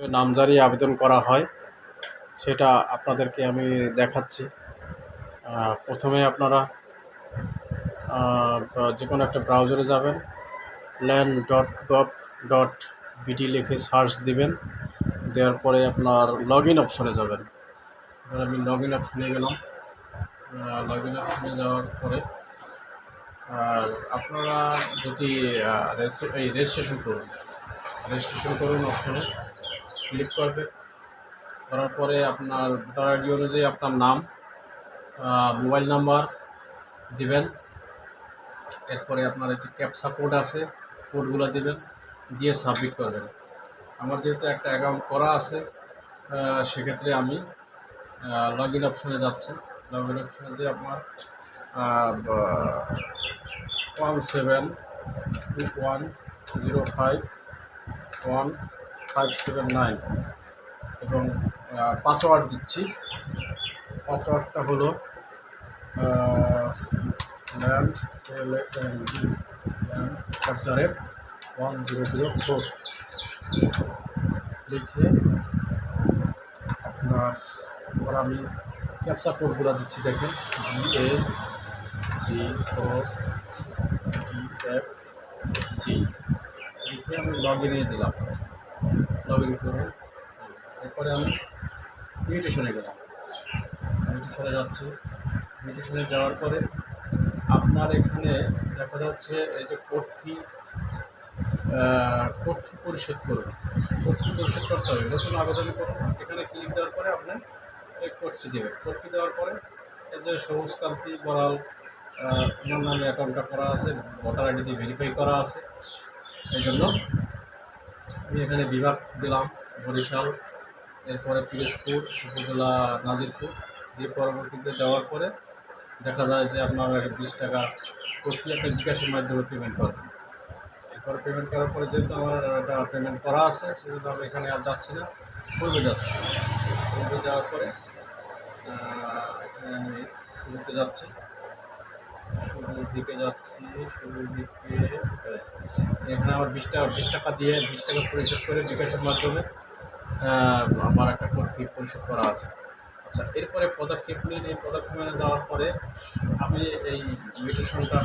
নামজারি আবেদন করা হয়, সেটা আপনাদেরকে আমি দেখাচ্ছি। প্রথমে আপনারা যে কোনো একটা ব্রাউজারে যাবেন land dot gov dot BD লিখে সার্চ দিবেন, দেওয়ার পরে আপনার লগ ইন অপশনে যাবেন। আমি লগ ইন অপশনে গেলাম। লগ ইন অপশনে যাওয়ার পরে, আর আপনারা যদি এই রেজিস্ট্রেশন করুন রেজিস্ট্রেশন করুন অপশনে ক্লিক করবে। করার পরে আপনার ভোটার আইডি অনুযায়ী আপনার নাম মোবাইল নাম্বার দিবেন। এরপরে আপনার যে ক্যাপসা কোড আছে, কোডগুলো দেবেন, দিয়ে সাবমিট করবেন। আমার যেহেতু একটা অ্যাকাউন্ট করা আছে সেক্ষেত্রে আমি লগ ইন অপশনে যাচ্ছি। লগ ইন অপশনে যে আপনার one seven two one zero five one five seven nine এবং পাসওয়ার্ড দিচ্ছি। পাসওয়ার্ডটা হলো land G land one zero zero four লিখে আপনার এবার আমি ক্যাপসা কোডগুলো দিচ্ছি, দেখেন। এ জি ও ডি এফ জি লিখে আমি লগ ইনে দিলাম। ইন করে। এরপরে আমি মিউটেশনে গেলাম। মিউটেশনে যাচ্ছি। মিউটেশনে যাওয়ার পরে আপনার এখানে দেখা যাচ্ছে এই যে কোড ফি পরিশোধ করুন। ফি পরিশোধ করতে হবে। নতুন আবেদন করুন। এখানে ক্লিক দেওয়ার পরে আপনি এই দেবেন। কোড ফি দেওয়ার পরে এই যে সবুজ কান্তি বড়াল আমার নামে অ্যাকাউন্টটা করা আছে, ভোটার আইডি দিয়ে ভেরিফাই করা আছে। এই জন্য আমি এখানে বিভাগ দিলাম, বরিশাল, এরপরে পিরোজপুর, উপজেলা নাজিরপুর। দিয়ে পরবর্তীতে দেওয়ার পরে দেখা যায় যে আপনার বিশ টাকা প্রতি একটা বিকাশের মাধ্যমে পেমেন্ট করবেন এরপরে পেমেন্ট করার পরে যেহেতু আমার একটা পেমেন্ট করা আছে, সেহেতু আমি এখানে আর যাচ্ছি না পূর্বে যাচ্ছি। পূর্বে যাওয়ার পরে আমি যাচ্ছি। দিকে যাচ্ছি শুরুর দিকে এখানে আমার বিশ টাকা বিশ টাকা দিয়ে বিশ টাকা পরিশোধ করে বিকাশের মাধ্যমে আমার একটা ফি পরিশোধ করা আছে। আচ্ছা এরপরে পদক্ষেপ নিন এই পদক্ষেপে যাওয়ার পরে আমি এই মিউটেশনটা